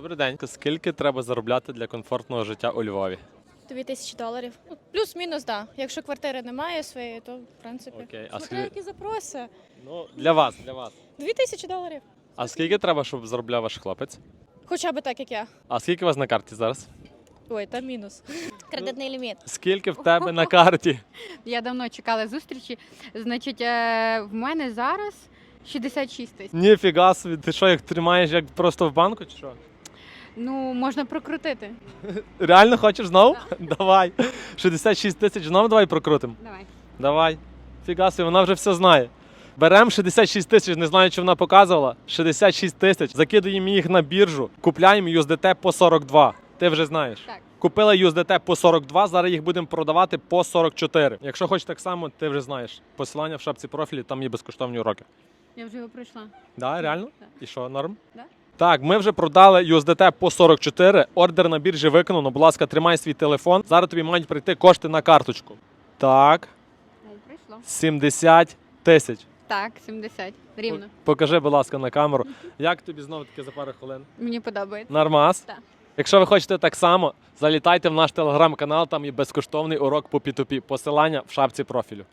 Добрий день. Скільки треба заробляти для комфортного життя у Львові? Дві тисячі доларів. Ну, Плюс-мінус, так. Да. Якщо квартири немає своєї, то в принципі. Окей, а Смотря скажи- які запроси. Ну, для вас, для вас. Дві тисячі доларів. А скільки треба, щоб заробляв ваш хлопець? Хоча б так, як я. А скільки у вас на карті зараз? Ой, там мінус. Кредитний ліміт. Скільки в тебе на карті? Я давно чекала зустрічі. Значить, е, в мене зараз 66 тисяч. Ніфіга собі, ти що, як тримаєш як просто в банку чи що? Ну, можна прокрутити. Реально хочеш знову? Давай. 66 тисяч знову давай прокрутимо. Давай. Давай. Фіга вона вже все знає. Беремо 66 тисяч, не знаю, чи вона показувала. 66 тисяч, закидуємо їх на біржу, купляємо USDT по 42. Ти вже знаєш. Так. Купила USDT по 42, зараз їх будемо продавати по 44. Якщо хочеш так само, ти вже знаєш. Посилання в шапці профілі, там є безкоштовні уроки. Я вже його пройшла. Да, реально? Так. І що, норм? Да. Так, ми вже продали USDT по 44. Ордер на біржі виконано. Будь ласка, тримай свій телефон. Зараз тобі мають прийти кошти на карточку. Так, О, пройшло. 70 тисяч. Так, 70. Рівно. Покажи, будь ласка, на камеру. Як тобі знову таки за пару хвилин? Мені подобається. Нормас? Так. Якщо ви хочете так само, залітайте в наш телеграм-канал, там є безкоштовний урок по P2P. Посилання в шапці профілю.